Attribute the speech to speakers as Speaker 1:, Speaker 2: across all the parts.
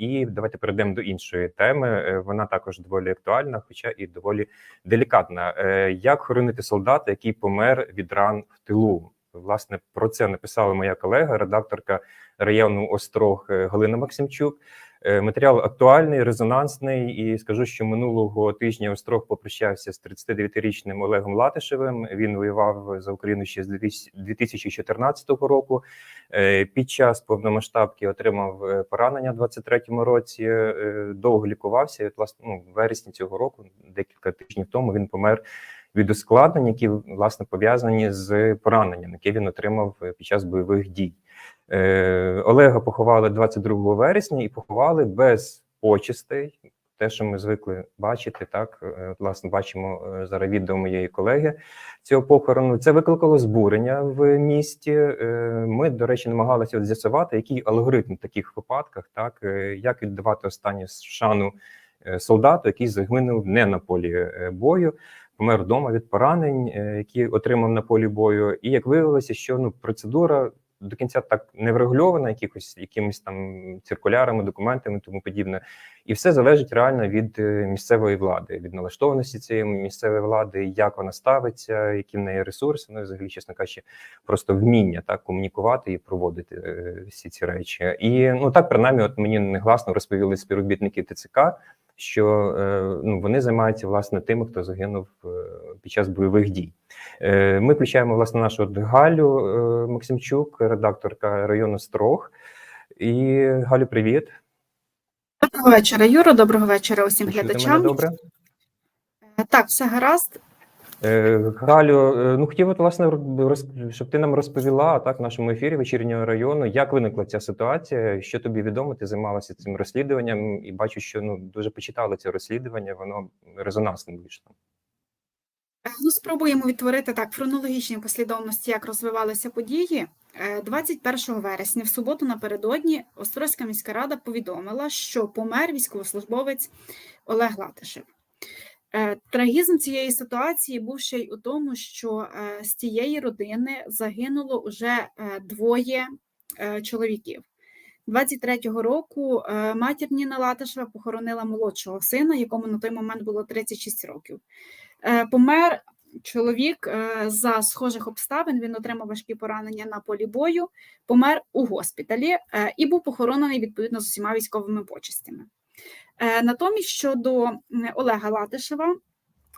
Speaker 1: І давайте перейдемо до іншої теми. Е, Вона також доволі актуальна, хоча і доволі делікатна. Е, Як хоронити солдата, який помер від ран в тилу? Власне, про це написала моя колега, редакторка району Острог е, Галина Максимчук. Е, Матеріал актуальний, резонансний, і скажу, що минулого тижня Острог попрощався з 39-річним Олегом Латишевим. Він воював за Україну ще з 2014 року. Е, Під час повномасштабки отримав е, поранення в 23-му році. Довго лікувався. І, от, власне, ну, вересні цього року, декілька тижнів тому, він помер від ускладнень, які власне пов'язані з пораненням, яке він отримав під час бойових дій. Е, Олега поховали 22 вересня і поховали без почестей. Те, що ми звикли бачити, так Е, власне бачимо е, зараз відео моєї колеги цього похорону. Це викликало збурення в місті. Е, Ми, до речі, намагалися з'ясувати, який алгоритм в таких випадках, так як віддавати останню шану солдату, який загинув не на полі бою, помер вдома від поранень, які отримав на полі бою. І як виявилося, що ну процедура до кінця так не врегульована, якихось якимись там циркулярами, документами, тому подібне, і все залежить реально від е, місцевої влади, від налаштованості цієї місцевої влади, як вона ставиться, які в неї ресурси, ну взагалі, чесно кажучи, просто вміння так комунікувати і проводити е, всі ці речі. І ну так принаймні, от мені негласно розповіли співробітники ТЦК. Що е, ну вони займаються власне тими, хто загинув е, під час бойових дій. Е, Ми включаємо власне нашу Галю Максимчук, редакторка району Строг. І Галю, привіт.
Speaker 2: Доброго вечора, Юро. Доброго вечора усім
Speaker 1: Чути
Speaker 2: глядачам.
Speaker 1: добре.
Speaker 2: Так, все гаразд.
Speaker 1: Е, Галю, е, ну хотів от, власне щоб ти нам розповіла так в нашому ефірі вечірнього району, як виникла ця ситуація, що тобі відомо, ти займалася цим розслідуванням, і бачу, що ну дуже почитали це розслідування, воно резонансним вийшло.
Speaker 2: Е, Ну, спробуємо відтворити так в хронологічній послідовності, як розвивалися події. Е, 21 вересня, в суботу напередодні, Острозька міська рада повідомила, що помер військовослужбовець Олег Латишев. Е, Трагізм цієї ситуації був ще й у тому, що е, з тієї родини загинуло вже е, двоє чоловіків. 23-го року матір Ніна Латишева похоронила молодшого сина, якому на той момент було 36 років. Помер чоловік за схожих обставин. Він отримав важкі поранення на полі бою, помер у госпіталі і був похоронений відповідно з усіма військовими почестями. Е, Натомість щодо Олега Латишева,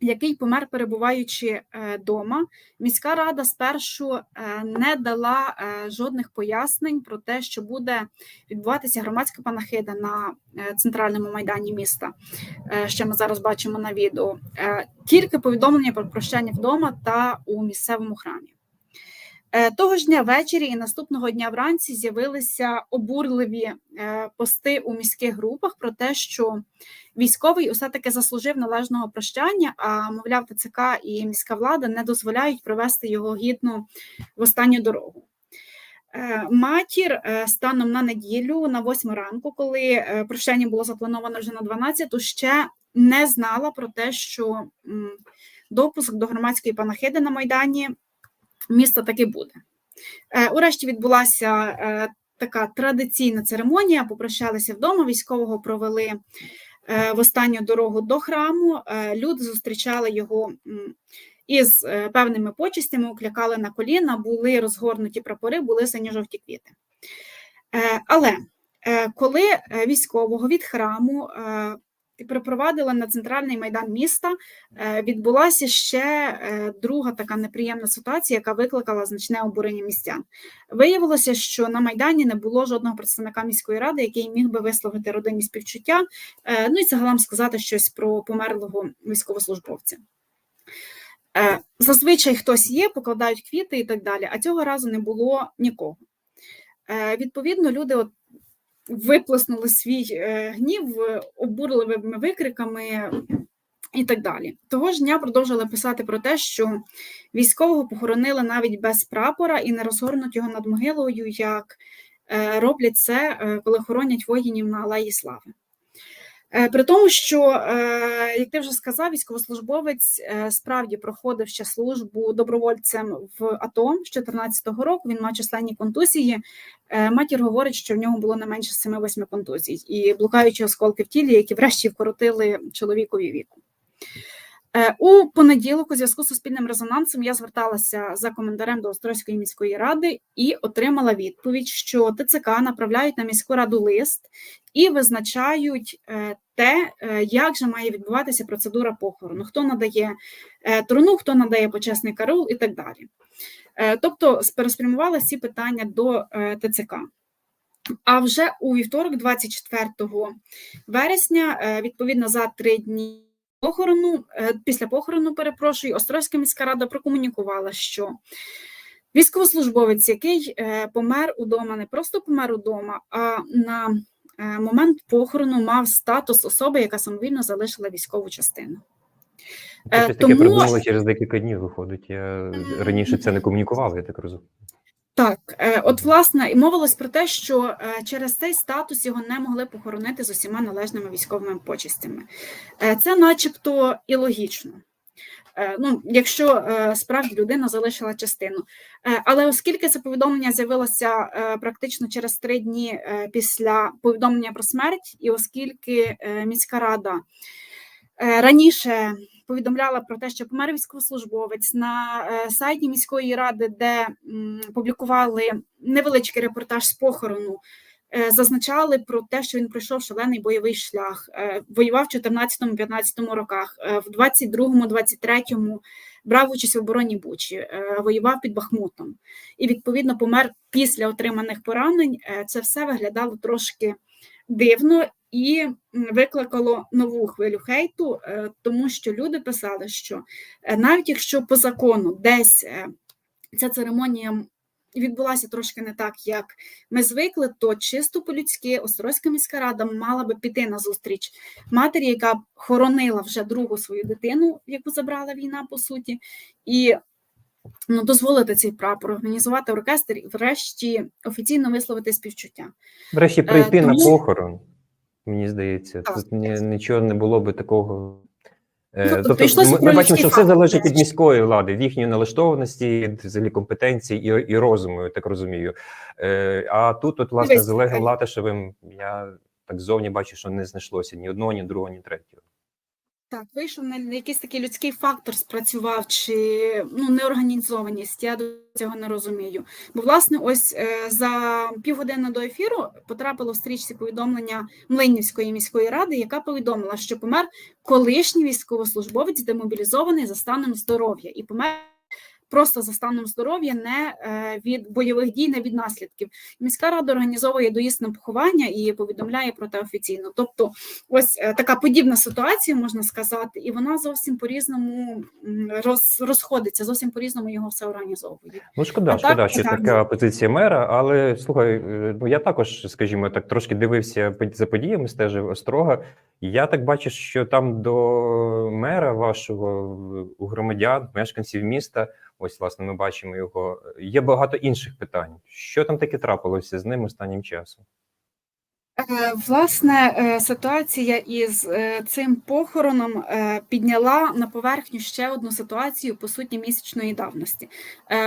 Speaker 2: який помер, перебуваючи вдома, міська рада спершу е, не дала е, жодних пояснень про те, що буде відбуватися громадська панахида на е, центральному майдані міста, е, що ми зараз бачимо на відео. Е, Тільки повідомлення про прощання вдома та у місцевому храмі. Е, Того ж дня ввечері і наступного дня вранці з'явилися обурливі е, пости у міських групах про те, що військовий усе-таки заслужив належного прощання, а мовляв, ТЦК і міська влада не дозволяють провести його гідну в останню дорогу. Е, Матір станом на неділю, на 8 ранку, коли прощання було заплановано вже на 12, ще не знала про те, що допуск до громадської панахиди на Майдані міста таки буде. Е, Урешті відбулася е, така традиційна церемонія, попрощалися вдома, військового провели е, в останню дорогу до храму. Люди зустрічали його із певними почестями, уклякали на коліна, були розгорнуті прапори, були синьо-жовті квіти. Але коли військового від храму припровадили на центральний майдан міста, е, відбулася ще е, друга така неприємна ситуація, яка викликала значне обурення містян. Виявилося, що на майдані не було жодного представника міської ради, який міг би висловити родині співчуття, е, ну і загалом сказати щось про померлого військовослужбовця. Зазвичай хтось є, покладають квіти і так далі, а цього разу не було нікого. Відповідно, люди от виплеснули свій е, гнів е, обурливими викриками і так далі. Того ж дня продовжили писати про те, що військового похоронили навіть без прапора і не розгорнуть його над могилою, як е, роблять це, коли хоронять воїнів на Алеї Слави. Е, При тому, що, е, як ти вже сказав, військовослужбовець е, справді проходив ще службу добровольцем в АТО з 2014 року. Він мав численні контузії. Матір говорить, що в нього було не менше 7-8 контузій і блукаючі осколки в тілі, які врешті вкоротили чоловікові віку. Е, У понеділок, у зв'язку з суспільним резонансом, я зверталася за коментарем до Острозької міської ради і отримала відповідь, що ТЦК направляють на міську раду лист і визначають е, те, е, як же має відбуватися процедура похорону, хто надає труну, хто надає почесний караул і так далі. Тобто переспрямувала ці питання до ТЦК. А вже у вівторок, 24 вересня, відповідно за три дні похорону, е, після похорону, перепрошую, Острозька міська рада прокомунікувала, що військовослужбовець, який е, помер удома, не просто помер удома, а на е, момент похорону мав статус особи, яка самовільно залишила військову частину. Е,
Speaker 1: Щось таке
Speaker 2: тому-
Speaker 1: придумали через декілька днів, виходить. Я раніше це не комунікував, я так розумію.
Speaker 2: Так, е, от власне і мовилось про те, що е, через цей статус його не могли похоронити з усіма належними військовими почестями. Е, Це, начебто, і логічно. Ну, якщо справді людина залишила частину. Але оскільки це повідомлення з'явилося практично через три дні після повідомлення про смерть, і оскільки міська рада раніше повідомляла про те, що помер військовослужбовець на е, сайті міської ради, де публікували невеличкий репортаж з похорону. е, Зазначали про те, що він пройшов шалений бойовий шлях, е, воював в 14-15 роках, в 22-23 брав участь в обороні Бучі, воював під Бахмутом і відповідно помер після отриманих поранень. Це все виглядало трошки дивно і викликало нову хвилю хейту, е, тому що люди писали, що е, навіть якщо по закону десь е, ця церемонія відбулася трошки не так, як ми звикли, то чисто по-людськи Острозька міська рада мала би піти на зустріч матері, яка хоронила вже другу свою дитину, яку забрала війна по суті, і ну, дозволити цей прапор, організувати оркестр і врешті офіційно висловити співчуття.
Speaker 1: Врешті прийти на
Speaker 2: тому-
Speaker 1: похорон, мені здається,
Speaker 2: Так.
Speaker 1: тут ні, нічого не було би такого. Е,
Speaker 2: Ну, тобто
Speaker 1: Тобто, ми, ми бачимо, що все залежить від міської влади, від їхньої налаштованості, взагалі компетенції і, і розуму, я так розумію. Е, а тут, от, власне, з Олегом
Speaker 2: е,
Speaker 1: Латишевим я так зовні бачу, що не знайшлося ні одного, ні другого, ні третього.
Speaker 2: Так, вийшов на якийсь такий людський фактор спрацював, чи ну, неорганізованість, я до цього не розумію. Бо, власне, ось е, за півгодини до ефіру потрапило в стрічці повідомлення Млинівської міської ради, яка повідомила, що помер колишній військовослужбовець, демобілізований за станом здоров'я, і помер просто за станом здоров'я, не е, від бойових дій, не від наслідків. Міська рада організовує доїзд на поховання і повідомляє про те офіційно. Тобто, ось е, така подібна ситуація, можна сказати, і вона зовсім по-різному роз, розходиться, зовсім по-різному його все організовує.
Speaker 1: Ну, шкода,
Speaker 2: А
Speaker 1: шкода,
Speaker 2: так,
Speaker 1: що
Speaker 2: так.
Speaker 1: така позиція мера, але слухай, е, ну я також, скажімо так, трошки дивився по- за подіями, стежив острога. Я так бачу, що там до мера вашого у громадян, мешканців міста, ось власне ми бачимо його. Є багато інших питань. Що там таке трапилося з ним останнім часом?
Speaker 2: Е, Власне, е, ситуація із е, цим похороном підняла на поверхню ще одну ситуацію по суті місячної давності.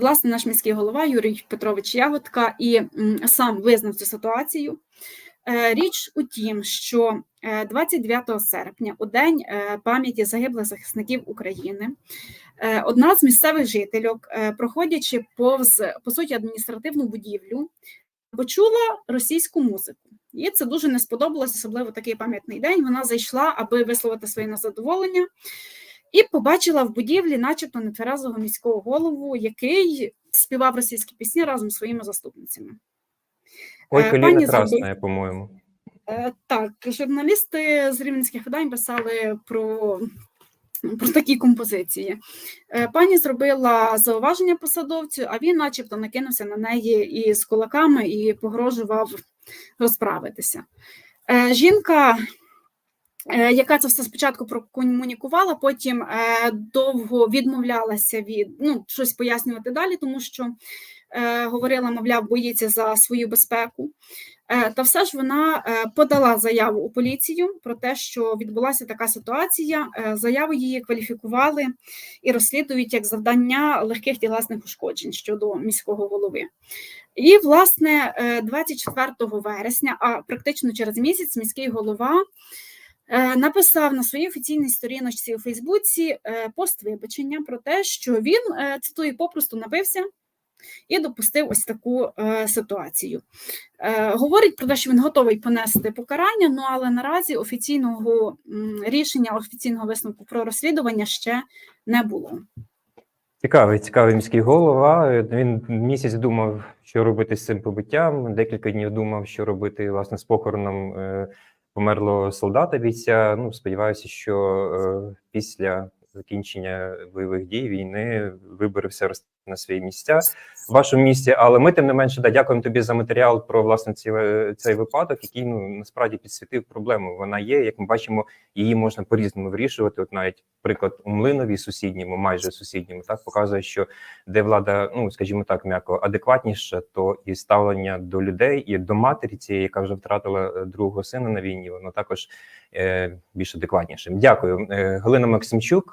Speaker 2: Власне, наш міський голова Юрій Петрович Ягодка і сам визнав цю ситуацію. Річ у тім, що е, 29 серпня, у день пам'яті загиблих захисників України, одна з місцевих жительок, е, проходячи повз по суті адміністративну будівлю, почула російську музику. Їй це дуже не сподобалось, особливо такий пам'ятний день. Вона зайшла, аби висловити своє незадоволення, і побачила в будівлі, начебто, нетверезого міського голову, який співав російські пісні разом зі своїми заступницями.
Speaker 1: Ой,
Speaker 2: Е,
Speaker 1: коліна
Speaker 2: пані
Speaker 1: красна, по-моєму.
Speaker 2: Е, Так, журналісти з рівненських видань писали про, про такі композиції. Е, Пані зробила зауваження посадовцю, а він, начебто, накинувся на неї і з кулаками і погрожував розправитися. Е, Жінка, е, яка це все спочатку прокомунікувала, потім довго відмовлялася від ну, щось пояснювати далі, тому що говорила, мовляв, боїться за свою безпеку. Е, Та все ж вона е, подала заяву у поліцію про те, що відбулася така ситуація. Е, Заяву її кваліфікували і розслідують як завдання легких тілесних ушкоджень щодо міського голови. І, власне, е, 24 вересня, а практично через місяць, міський голова е, написав на своїй офіційній сторіночці у Фейсбуці е, пост вибачення про те, що він е, цитую, попросту напився і допустив ось таку е, ситуацію. Е, говорить про те, що він готовий понести покарання, ну але наразі офіційного м, рішення, офіційного висновку про розслідування ще не було.
Speaker 1: Цікавий, цікавий міський голова. Він місяць думав, що робити з цим побиттям. Декілька днів думав, що робити власне з похороном е, померлого солдата бійця. Ну, сподіваюся, що е, після закінчення бойових дій війни вибори все росте на свої місця в вашому місті. Але ми тим не менше да, дякуємо тобі за матеріал про власне ці, е, цей випадок, який ну насправді підсвітив проблему. Вона є. Як ми бачимо, її можна по-різному вирішувати. От навіть приклад у Млинові сусідньому, майже сусідньому, так показує, що де влада, ну скажімо так, м'яко адекватніша, то і ставлення до людей, і до матері цієї, яка вже втратила е, другого сина на війні, воно також е, більш адекватніше. Дякую, Е, Галина Максимчук.